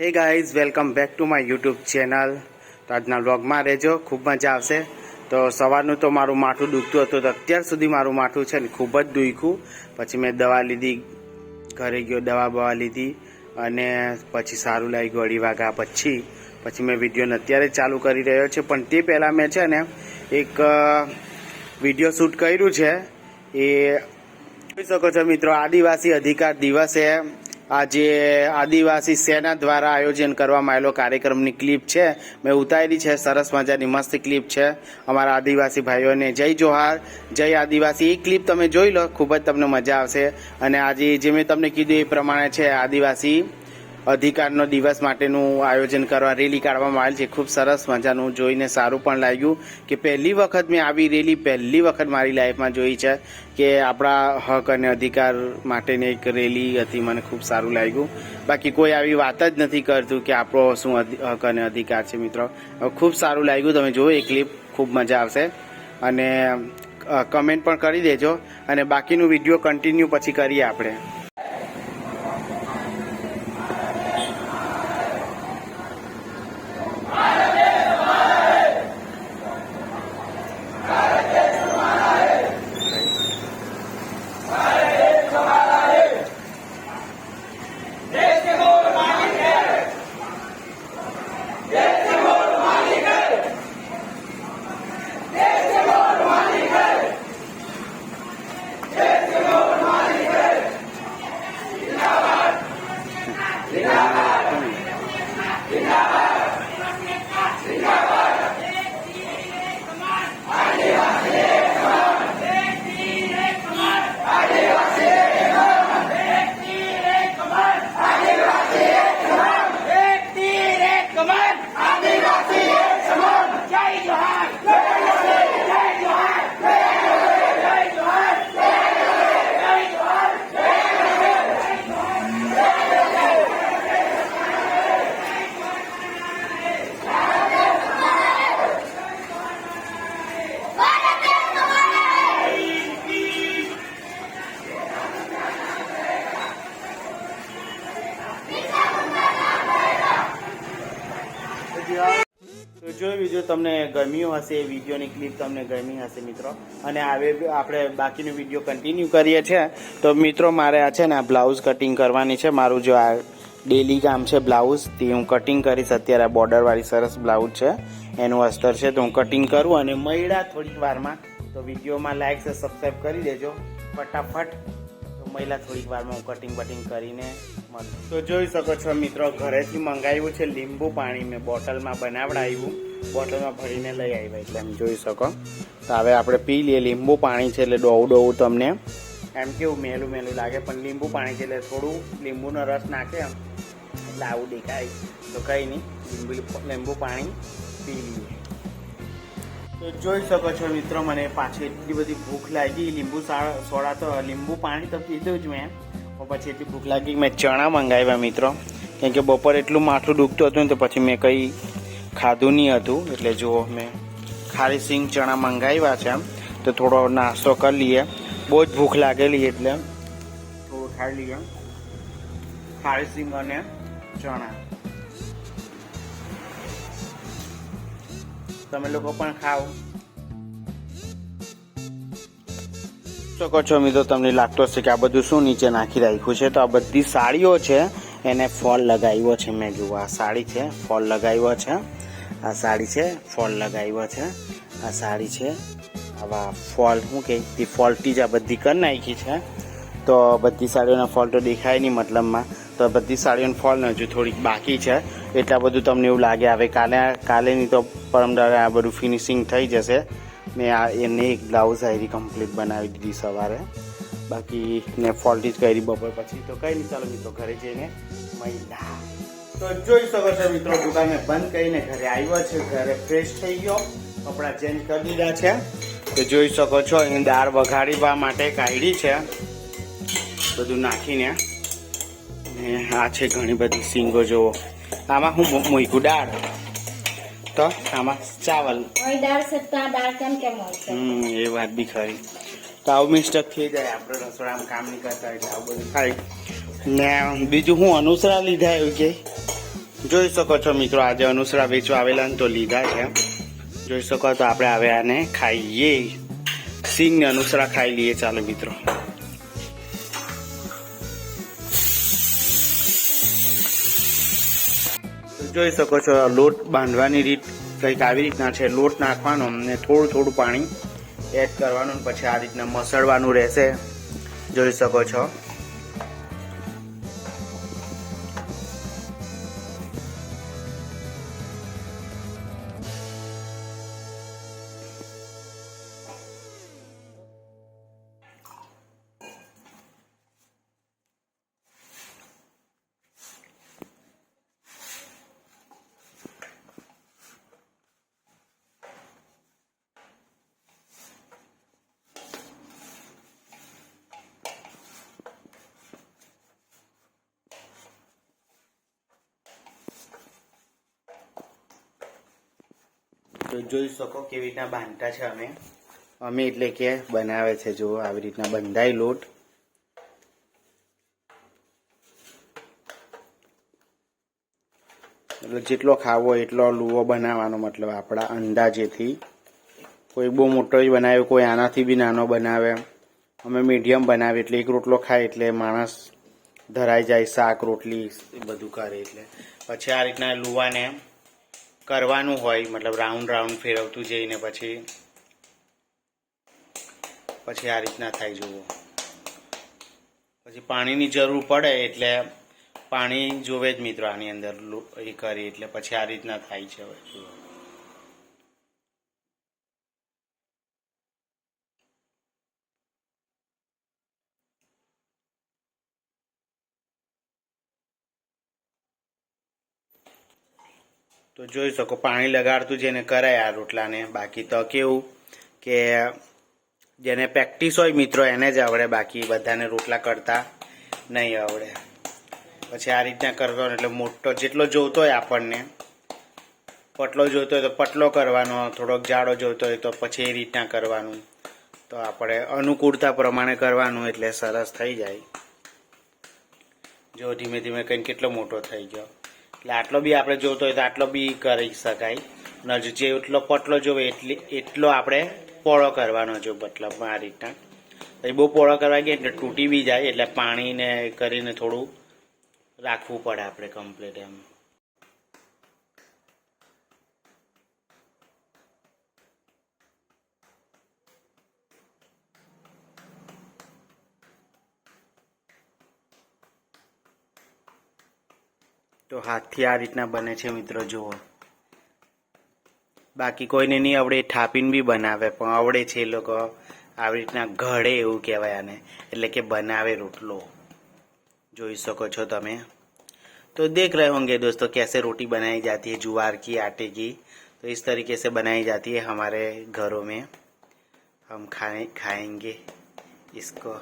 Hey guys welcome back to my YouTube channel તો આજના વ્લોગમાં રહેજો, ખૂબ મજા આવશે. તો સવારનું તો મારું માથું દુખતું હતું, તો અત્યાર સુધી મારું માથું છે ને ખૂબ જ દુખ્યું. પછી મેં દવા લીધી, ઘરે ગયો, દવા બવા લીધી. અને પછી સારું લાગ્યું અઢી વાગ્યા પછી. પછી મેં વિડીયોને અત્યારે ચાલુ કરી રહ્યો છે. પણ તે પહેલાં મેં છે ને એક વીડિયો શૂટ કર્યું છે. એ, જોઈ શકો છો મિત્રો, આદિવાસી અધિકાર દિવસે આજે આદિવાસી સેના દ્વારા આયોજન કરવામાં આવેલો કાર્યક્રમની ક્લિપ છે. મેં ઉતારી છે, સરસ મજાની મસ્ત ક્લિપ છે. અમારા આદિવાસી ભાઈઓને જય જોહાર, જય આદિવાસી. એ ક્લિપ તમે જોઈ લો, ખૂબ જ તમને મજા આવશે. અને આજે જે મેં તમને કીધું એ પ્રમાણે છે, આદિવાસી અધિકારનો દિવસ માટેનું આયોજન કરવા રેલી કાઢવામાં આવેલ છે. ખૂબ સરસ મજાનું જોઈને સારું પણ લાગ્યું કે પહેલી વખત મેં આવી રેલી પહેલી વખત મારી લાઈફમાં જોઈ છે કે આપણા હક અને અધિકાર માટેની એક રેલી હતી. મને ખૂબ સારું લાગ્યું. બાકી કોઈ આવી વાત જ નથી કરતું કે આપણો શું હક અને અધિકાર છે મિત્રો. ખૂબ સારું લાગ્યું. તમે જુઓ એ ક્લિપ, ખૂબ મજા આવશે. અને કમેન્ટ પણ કરી દેજો. અને બાકીનું વીડિયો કન્ટિન્યુ પછી કરીએ આપણે એક તીર એક કમર આદિવાસી એક સમાન જય જોહાર જય જોહાર જય જોહાર જય જોહાર જય જોહાર તો જો વીડિયો તમને ગમ્યું હશે, એ વિડીયોની ક્લિપ તમને ગમી હશે મિત્રો. અને હવે આપણે બાકીનો વીડિયો કન્ટિન્યુ કરીએ છીએ. તો મિત્રો, મારે આ છે ને આ બ્લાઉઝ કટિંગ કરવાની છે. મારું જો આ ડેલી કામ છે બ્લાઉઝ, તે હું કટિંગ કરીશ. અત્યારે આ બોર્ડરવાળી સરસ બ્લાઉઝ છે. એનું અસ્તર છે, તો હું કટિંગ કરું. અને મહિલા થોડીક વારમાં, તો વિડીયોમાં લાઈક છે સબસ્ક્રાઈબ કરી દેજો. ફટાફટ, તો મહિલા થોડીક વારમાં હું કટિંગ બટિંગ કરીને મળું. તો જોઈ શકો છો મિત્રો, ઘરેથી મંગાવ્યું છે લીંબુ પાણી. મેં બોટલમાં બનાવડાવ્યું. બોટલમાં ભરીને લઈ આવ્યા એટલે એમ જોઈ શકો. તો હવે આપણે પી લઈએ. લીંબુ પાણી છે એટલે ડોવું ડોવું તમને. એમ કેવું મેલું મેલું લાગે, પણ લીંબુ પાણી છે એટલે થોડું લીંબુનો રસ નાખે એમ. એટલે આવું દેખાય. તો કંઈ નહીં. લીંબુ લીંબુ પાણી પી લઈએ. તો જોઈ શકો છો મિત્રો, મને પાછી એટલી બધી ભૂખ લાગી. લીંબુ સોડા તો લીંબુ પાણી તો પીધું જ મેં. પણ પછી એટલી ભૂખ લાગી મેં ચણા મંગાવ્યા મિત્રો. કેમ કે બપોર એટલું માથું દુખતું હતું ને તો પછી મેં કંઈ ખાધું નહીં હતું, એટલે જુઓ મેં ખારી સિંગ ચણા મંગાવ્યા છે તો થોડો નાસ્તો કરી લઈએ. બહુ જ ભૂખ લાગેલી એટલે થોડું ખાઈ લઈએ. ખારી સિંગ અને ચણા. તમે લોકો પણ ખાઓ. શકો છો મિત્રો? તમને લાગતો હશે કે આ બધું શું નીચે નાખી રાખ્યું છે? તો આ બધી સાડીઓ છે, એને ફોલ લગાવ્યો છે. મેં આ સાડી છે, ફોલ લગાવ્યો છે. આ સાડી છે, ફોલ લગાવ્યો છે. આ સાડી છે આવા ફોલ શું કે તે ફોલ્ટી જ આ બધી કરી નાખી છે. તો બધી સાડીઓના ફોલ તો દેખાય નહીં મતલબમાં. તો બધી સાડીઓના ફોલ હજુ થોડીક બાકી છે. એટલા બધું તમને એવું લાગે હવે કાલે કાલે નહીં તો પરમદારે આ બધું ફિનિશિંગ થઈ જશે. ને આ એને એક બ્લાઉઝ આવી કમ્પ્લીટ બનાવી દીધી સવારે. બાકી ને ફોલ્ટી જ કરી બપોર પછી. તો કઈ નહીં, ચાલો મિત્રો, ઘરે જઈને મહિલા તો જોઈ શકો છો મિત્રો દુકાને બંધ કરીને ઘરે આવ્યો છે. ઘરે ફ્રેશ થઈ ગયો. કપડાં ચેન્જ કરી દીધા છે. તો જોઈ શકો છો અહીં દાળ વઘાડીવા માટે કાઢી છે. બધું નાખીને. ને આ છે ઘણી બધી સિંગો જોવો આમાં હું મૂક્યું દાળ. તો આમાં ચાવલ. હમ એ વાત બી ખરી. તો આવું મિસ્ટેક થઈ જાય આપણે રસોડામાં કામ નહીં કરતા એટલે આવું બધું ખાઈ ને બીજું હું અનુસરા લીધા એવું કે જોઈ શકો છો મિત્રો, આજે અનુસરા વેચવા આવેલા તો લીધા છે. જોઈ શકો તો આપણે હવે આને ખાઈએ. સિંગ ને અનુસરા ખાઈ લઈએ. ચાલો મિત્રો. જોઈ શકો છો લોટ બાંધવાની રીત કંઈક આવી રીતના છે. લોટ નાખવાનો અને થોડું થોડું પાણી એડ કરવાનું પછી આ રીતના મસળવાનું રહેશે. જોઈ શકો છો. તો જોઈ શકો કેવી રીતના બાંધતા છે અમે. અમે એટલે કે બનાવે છે જો આવી રીતના બંધાય લોટ. એટલે જેટલો ખાવો એટલો લુવો બનાવવાનો મતલબ આપણા અંદાજેથી. કોઈ બહુ મોટો જ બનાવે, કોઈ આનાથી બી નાનો બનાવે. અમે મીડિયમ બનાવીએ એટલે એક રોટલો ખાય એટલે માણસ ધરાઈ જાય, શાક, રોટલી બધું કરે એટલે. પછી આ રીતના લુવાને કરવાનું હોય, મતલબ રાઉન્ડ રાઉન્ડ ફેરવતું જઈને પછી પછી આ રીતના થાય જુઓ. પછી પાણીની જરૂર પડે એટલે પાણી જોવે જ મિત્રો આની અંદર એ કરી, એટલે પછી આ રીતના થાય છે હવે, જુઓ. તો જોઈ શકો, પાણી લગાડતું જેને કરાય આ રોટલાને. બાકી તો કેવું કે જેને પ્રેક્ટિસ હોય મિત્રો, એને જ આવડે. બાકી બધાને રોટલા કરતા નહીં આવડે. પછી આ રીતના કરતો એટલે મોટો, જેટલો જોતો હોય આપણને, પટલો જોતો હોય તો પટલો કરવાનો, થોડોક જાડો જોતો હોય તો પછી એ રીતના કરવાનું. તો આપણે અનુકૂળતા પ્રમાણે કરવાનું એટલે સરસ થઈ જાય. જો ધીમે ધીમે કંઈ કેટલો મોટો થઈ ગયો. એટલે આટલો બી આપણે જોતો હોય તો આટલો બી કરી શકાય. અને જે જેટલો પટલો જોવે એટલી, એટલો આપણે પોળો કરવાનો જો મતલબ આ રીતના. એ બહુ પોળો કરવા ગયા એટલે તૂટી બી જાય એટલે પાણીને કરીને થોડું રાખવું પડે આપણે કમ્પ્લીટ એમ. તો હાથથી આ રીતના બને છે મિત્રો જુઓ બાકી કોઈને નહીં આવડે એ થાપીને બી બનાવે પણ આવડે છે એ લોકો આવી રીતના ઘડે એવું કહેવાય આને એટલે કે બનાવે રોટલો જોઈ શકો છો તમે तो देख रहे होंगे दोस्तों कैसे रोटी बनाई जाती है ज्वार की आटे की तो इस तरीके से बनाई जाती है हमारे घरों में हम खाए खाएंगे इसको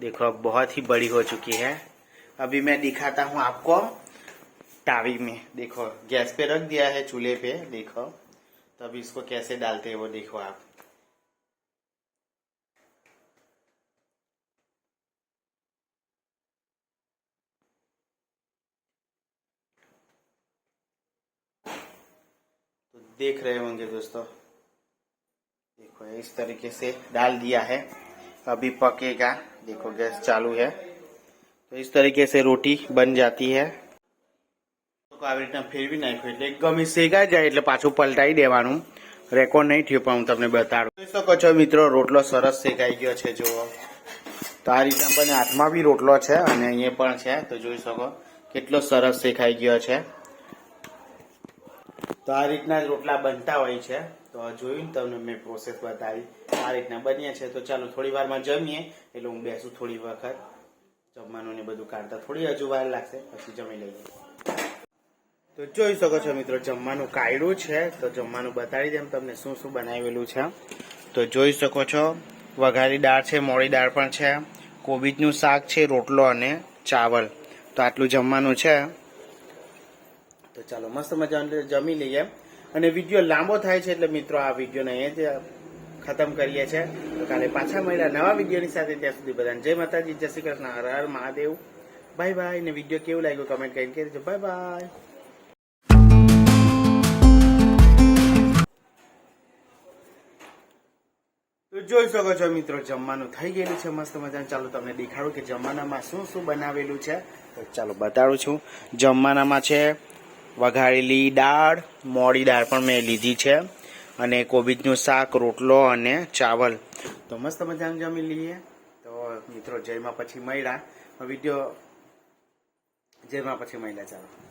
देखो अब बहुत ही बड़ी हो चुकी है अभी मैं दिखाता हूँ आपको तावी में। देखो, गैस पे रख दिया है, चूल्हे पे, देखो। तो अभी इसको कैसे डालते हैं वो देखो आप। तो देख रहे होंगे दोस्तों। देखो, इस तरीके से डाल दिया है। अभी पकेगा। देखो, गैस चालू है। तो इस तरीके से रोटी बन जाती है। આવી રીતના ફેરવી નાખ્યું એટલે ગમી શેકાઈ જાય એટલે પાછું પલટાઈ દેવાનું. રેકોર્ડ નહીં થયું પણ હું તમને બતાડું. જોઈ શકો છો મિત્રો, રોટલો સરસ શેકાઈ ગયો છે, જુઓ. તો આ રીતના બને હાથમાં બી રોટલો છે અને અહીંયા પણ છે, તો જોઈ શકો કેટલો સરસ શેકાઈ ગયો છે. તો આ રીતના રોટલા બનતા હોય છે. તો જોયું તમને મેં પ્રોસેસ બતાવી. આ રીતના બન્યા છે. તો ચાલો થોડી વારમાં જમીએ. એટલે હું બેસું થોડી વખત. જમવાનું ને બધું કાઢતા થોડી હજુ વાર લાગશે. પછી જમી લઈએ. તો જોઈ શકો છો મિત્રો, જમવાનું કાયડું છે. તો જમવાનું બતાવી દેમ તમને શું શું બનાવેલું છે. તો જોઈ શકો છો, વઘારી દાળ છે મોડી દાળ પણ છે. કોબીજનું શાક છે, રોટલો અને ચાવલ. તો આટલું જમવાનું છે. તો ચાલો, મસ્ત મજા જમી લઈએ. અને વીડિયો લાંબો થાય છે એટલે મિત્રો આ વિડીયોને અહીંયા જ ખતમ કરીએ છીએ તો કાલે પાછા મળ્યા નવા વિડીયોની સાથે, ત્યાં સુધી બધાને જય માતાજી, જય શ્રી કૃષ્ણ, હર હર મહાદેવ. બાય બાય, ને વીડિયો કેવું લાગ્યું કમેન્ટ કરીને કહેજો. Bye bye. જોઈ શકો છો મિત્રો, જમવાનું થઈ ગયેલું છે, મસ્ત મજાનું. ચાલો તમને દેખાડું કે જમવાનામાં શું શું બનાવેલું છે. તો ચાલો બતાડું છું. જમવાનામાં છે વઘારેલી દાળ, મોડી દાળ પણ મેં લીધી છે, અને કોબીજનું શાક, રોટલો અને ચાવલ. તો મસ્ત મજાનું જમી લઈએ. તો મિત્રો જયમાં પછી મળ્યા. વીડિયો જયમાં પછી મળ્યા, ચાલો.